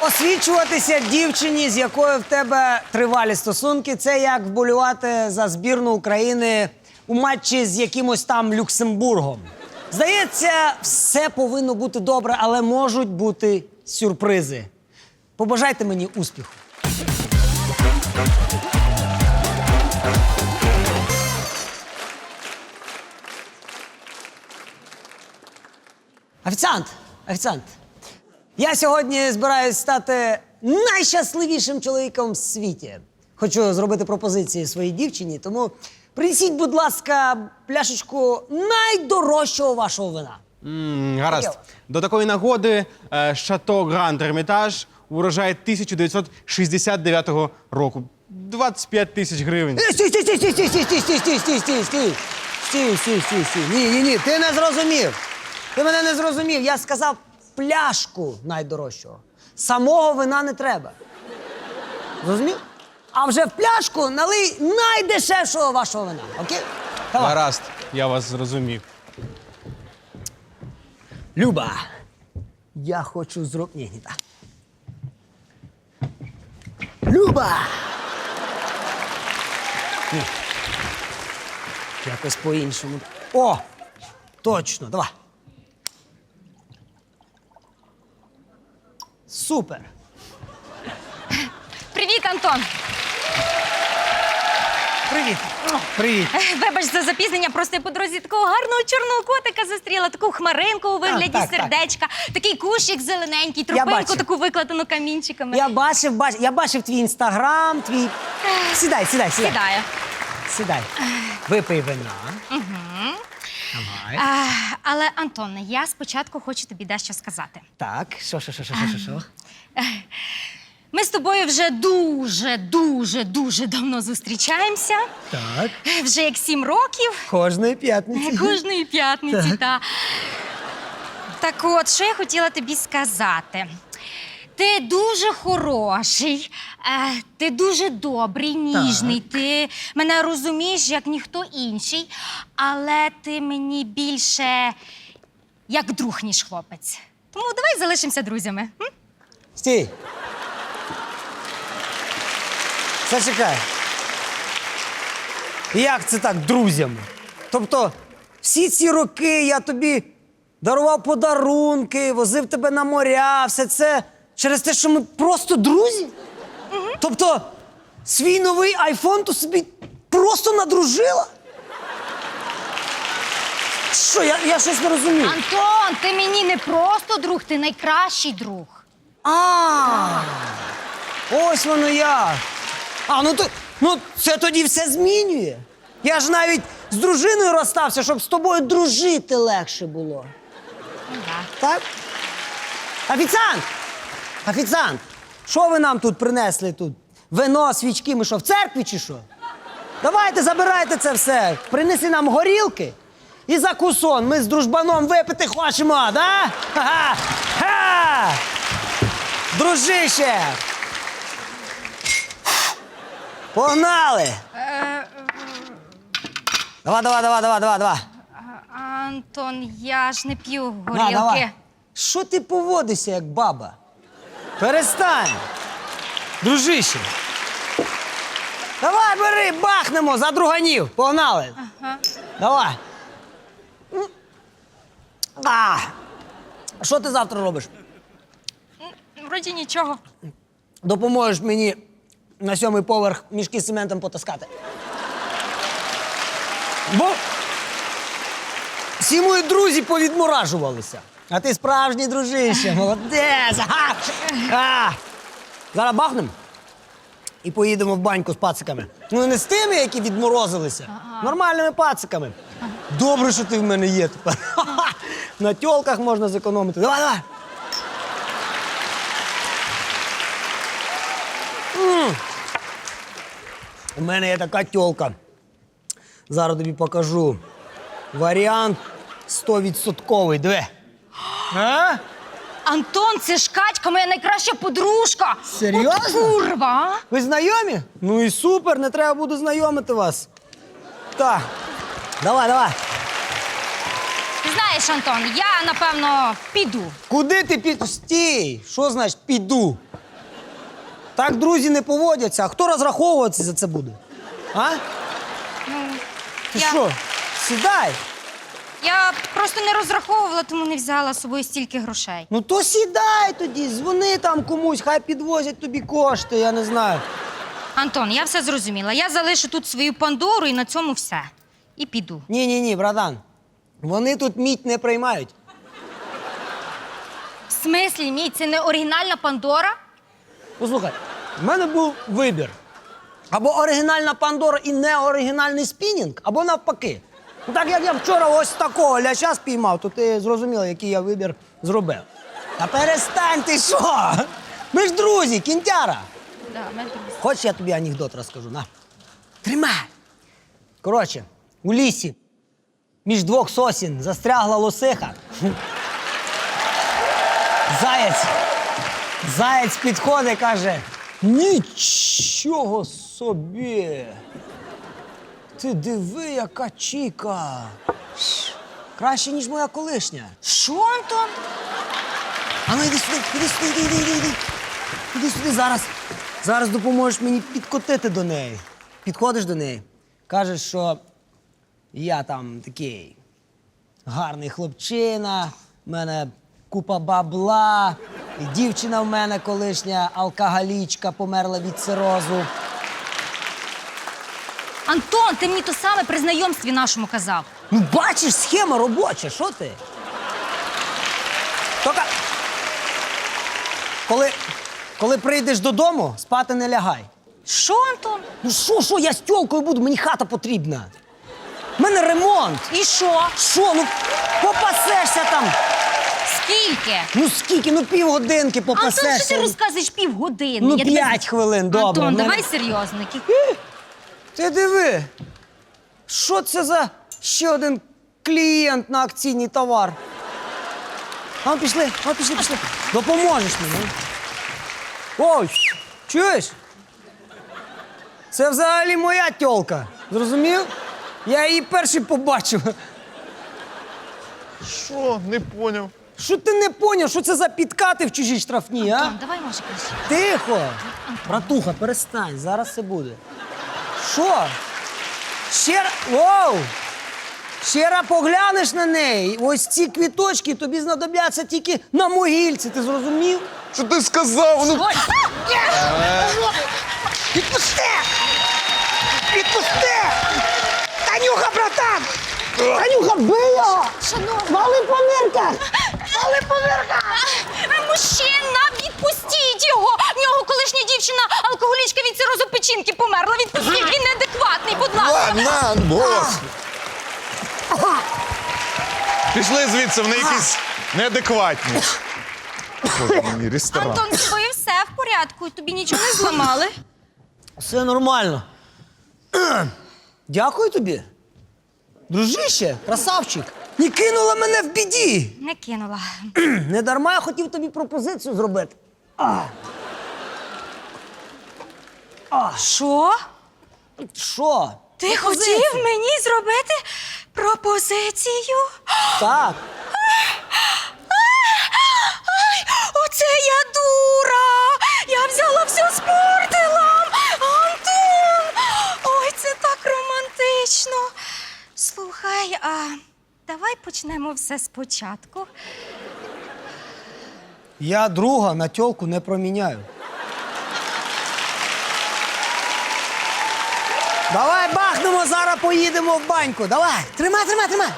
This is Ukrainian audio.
Освічуватися дівчині, з якою в тебе тривалі стосунки, це як вболювати за збірну України у матчі з якимось там Люксембургом. Здається, все повинно бути добре, але можуть бути сюрпризи. Побажайте мені успіху. Офіціант! Офіціант! Я сьогодні збираюсь стати найщасливішим чоловіком в світі. Хочу зробити пропозиції своїй дівчині, тому принесіть, будь ласка, пляшечку найдорожчого вашого вина. М, гаразд. До такої нагоди е, Шато Гранд Ермітаж урожай 1969 року. 25 тисяч гривень. Е, Стій, стій, стій, стій, стій, стій, стій, стій, стій, стій, стій, стій. Стій, стій, стій, стій. Ні, ні, ні, ти не зрозумів. Ти мене не зрозумів. Я сказав пляшку найдорожчого. Самого вина не треба. Зрозумів? А вже в пляшку налий найдешевшого вашого вина. Окей? Давай. Гаразд, я вас зрозумів. Люба, я хочу зробити. Ні, не так. Люба! Ні. Якось по-іншому. О! Точно, давай. Супер! Привіт, Антон. Привіт! Привіт! Вибач за запізнення, просто я по дорозі такого гарного чорного котика зустріла, таку хмаринку у вигляді так, так. сердечка, такий кущик зелененький, бачив. таку викладену камінчиками. Я бачив, бачив, я бачив твій інстаграм, твій. Сідай, сідай, сідай. Сідаю. Сідай. Випий вина. Угу. Давай. А, але, Антоне, я спочатку хочу тобі дещо сказати. Так, що, що, що, що, що? Ми з тобою вже дуже, дуже, дуже давно зустрічаємося. Так. Вже як сім років. Кожної п'ятниці. Кожної п'ятниці, та. Так от, що я хотіла тобі сказати. Ти дуже хороший, е, ти дуже добрий, ніжний, ти мене розумієш як ніхто інший, але ти мені більше як друг, ніж хлопець. Тому давай залишимося друзями. м? Стій. Зачекай. Як це так, друзями? Тобто, всі ці роки я тобі дарував подарунки, возив тебе на моря, все це через те, що ми просто друзі? Тобто, свій новий айфон ти собі просто надружила? Що, я, я щось не розумію. Антон, ти мені не просто друг, ти найкращий друг. А, ось воно як. А, ну то ну це тоді все змінює. Я ж навіть з дружиною розстався, щоб з тобою дружити легше було. Ну, да. Так? Офіціант! Офіціант! Що ви нам тут принесли тут? Вино, свічки, ми що, в церкві чи що? Давайте забирайте це все. Принеси нам горілки і закусон. Ми з дружбаном випити хочемо, да? Ха-ха! Ха! Дружище! Погнали! Давай, давай, давай, давай, давай, давай. Антон, я ж не п'ю На, горілки. давай. Що ти поводишся, як баба? Перестань. Дружище. Давай, бери, бахнемо за друганів. Погнали. Давай. А. Що ти завтра робиш? Вроді нічого. Допоможеш мені на сьомий поверх мішки з цементом потаскати. Бо всі мої друзі повідморажувалися. А ти справжній дружище, молодець. Ага. А. Зараз бахнем і поїдемо в баньку з пациками. Ну не з тими, які відморозилися. Нормальними пациками. Добре, що ти в мене є тепер. На тьолках можна зекономити. Давай, давай. У мене є така тьолка. Зараз тобі покажу. Варіант 100%. Диви. А? Антон, це ж Катька, моя найкраща подружка. Серйозно? От курва. Ви знайомі? Ну і супер, не треба буде знайомити вас. Так. Давай, давай. Знаєш, Антон, я напевно піду. Куди ти під. Стій! Що значить піду? Так друзі не поводяться. А хто розраховуватися за це буде? А? Ну, Ти я, що? Сідай. Я просто не розраховувала, тому не взяла з собою стільки грошей. Ну то сідай тоді, дзвони там комусь, хай підвозять тобі кошти, я не знаю. Антон, я все зрозуміла. Я залишу тут свою Пандору і на цьому все. І піду. Ні, ні, ні, братан. Вони тут мідь не приймають. В смислі, мій, це не оригінальна Пандора? Послухай, в мене був вибір. Або оригінальна Пандора і неоригінальний спінінг, або навпаки. Ну, так як я вчора ось такого ляща спіймав, то ти зрозуміла, який я вибір зробив. Та перестань ти що? Ми ж друзі, кінтяра. Да, друзі. Хочеш, я тобі анекдот розкажу? На. Тримай. Коротше, у лісі між двох сосін застрягла лосиха. Заєць. Заєць підходить, каже: Нічого собі. Ти диви, яка чіка. Краще, ніж моя колишня. Що, Антон? А ну йди сюди, іди сюди, іди, іди, іди, іди. Сюди зараз. Зараз допоможеш мені підкотити до неї. Підходиш до неї, кажеш, що я там такий гарний хлопчина, в мене купа бабла, і дівчина в мене колишня алкоголічка померла від цирозу. Антон, ти мені то саме при знайомстві нашому казав. Ну, бачиш, схема робоча, що ти? Тільки, коли, коли прийдеш додому, спати не лягай. Що, Антон? Ну що, що, я з тьолкою буду, мені хата потрібна. У мене ремонт. І що? Що, ну попасешся там. Скільки? Ну скільки, ну півгодинки Антон, попасешся. що ти розказуєш півгодини? Ну, Я тебе- п'ять хвилин, добре. Антон, мене- давай серйозно. Ти диви. Що це за ще один клієнт на акційний товар? А ну, пішли, а ну, пішли, пішли. Допоможеш мені. Ой, чуєш? Це взагалі моя тьолка. Зрозумів? Я її перший побачив. Що? Не поняв. Що ти не поняв, що це за підкати в чужій штрафні, а? Антон, давай, може, краще. Тихо! Братуха, перестань, зараз все буде. Що? Ще Воу! Ще раз поглянеш на неї, ось ці квіточки тобі знадобляться тільки на могильці, ти зрозумів? Що ти сказав? Ну, Ой! Відпусти! Відпусти! Танюха, братан! Танюха, бий його! Шановний. Вали по нирках! Вали по нирках! Мужчина, відпустіть його! В нього колишня дівчина, алкоголічка від цирозу печінки померла. Відпустіть, він неадекватний, будь ласка. на, бос. Пішли звідси, вони якісь неадекватні. Боже мій, ресторан. Антон, з тобою все в порядку. Тобі нічого не зламали. Все нормально. Дякую тобі. Дружище, красавчик, не кинула мене в біді. Не кинула. Не дарма я хотів тобі пропозицію зробити. Що? Що? Ти Пропозицію. хотів мені зробити пропозицію? Так. Почнемо все спочатку. Я друга на тьолку не проміняю. Давай бахнемо, зараз поїдемо в баньку. Давай, тримай, тримай, тримай.